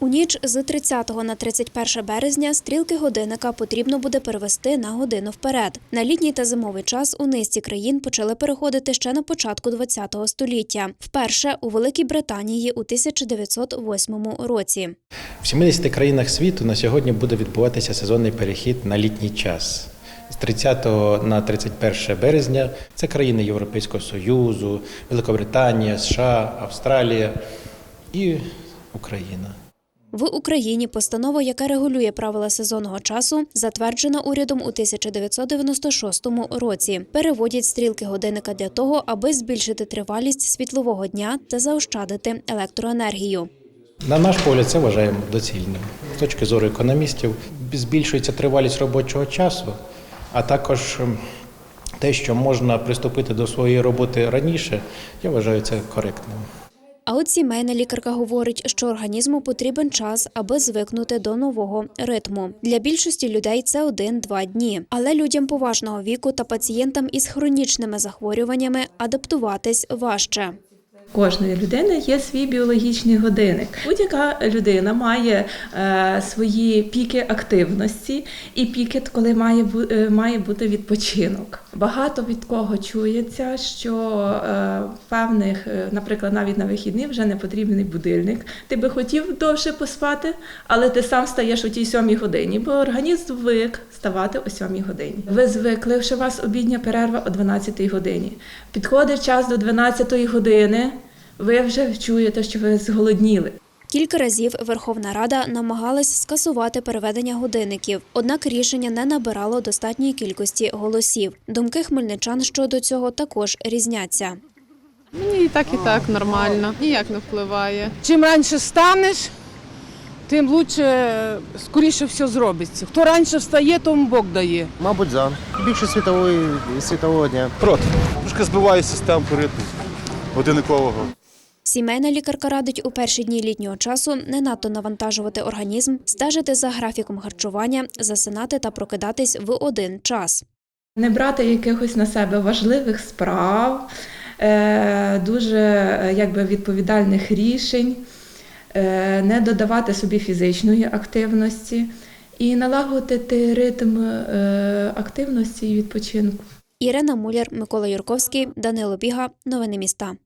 У ніч з 30 на 31 березня стрілки годинника потрібно буде перевести на годину вперед. На літній та зимовий час у низці країн почали переходити ще на початку ХХ століття. Вперше у Великій Британії у 1908 році. В 70 країнах світу на сьогодні буде відбуватися сезонний перехід на літній час. З 30 на 31 березня це країни Європейського Союзу, Великобританія, США, Австралія і Україна. В Україні постанова, яка регулює правила сезонного часу, затверджена урядом у 1996 році. Переводять стрілки годинника для того, аби збільшити тривалість світлового дня та заощадити електроенергію. На наш погляд, це вважаємо доцільним. З точки зору економістів, збільшується тривалість робочого часу, а також ем, те, що можна приступити до своєї роботи раніше, я вважаю це коректним. А от сімейна лікарка говорить, що організму потрібен час, аби звикнути до нового ритму. Для більшості людей це один-два дні. Але людям поважного віку та пацієнтам із хронічними захворюваннями адаптуватись важче. Кожної людини є свій біологічний годинник. Будь-яка людина має е, свої піки активності і піки, коли має, е, має бути відпочинок. Багато від кого чується, що е, певних, е, наприклад, навіть на вихідні вже не потрібний будильник. Ти би хотів довше поспати, але ти сам стаєш у тій сьомій годині, бо організм звик ставати о сьомій годині. Ви звикли, що у вас обідня перерва о 12 годині. Підходить час до 12 години, ви вже чуєте, що ви зголодніли. Кілька разів Верховна Рада намагалась скасувати переведення годинників, однак рішення не набирало достатньої кількості голосів. Думки хмельничан щодо цього також різняться. Мені і так, і так нормально, ніяк не впливає. Чим раніше станеш, тим лучше, скоріше все зробиться. Хто раніше встає, тому Бог дає. Мабуть, за. Більше світової, світового дня. Проти. Трошки збиває систему ритму годинникового. Сімейна лікарка радить у перші дні літнього часу не надто навантажувати організм, стежити за графіком харчування, засинати та прокидатись в один час. Не брати якихось на себе важливих справ, е, дуже е, якби, відповідальних рішень, е, не додавати собі фізичної активності і налагодити ритм активності і відпочинку. Ірина Муляр, Микола Юрковський, Данило Біга. Новини міста.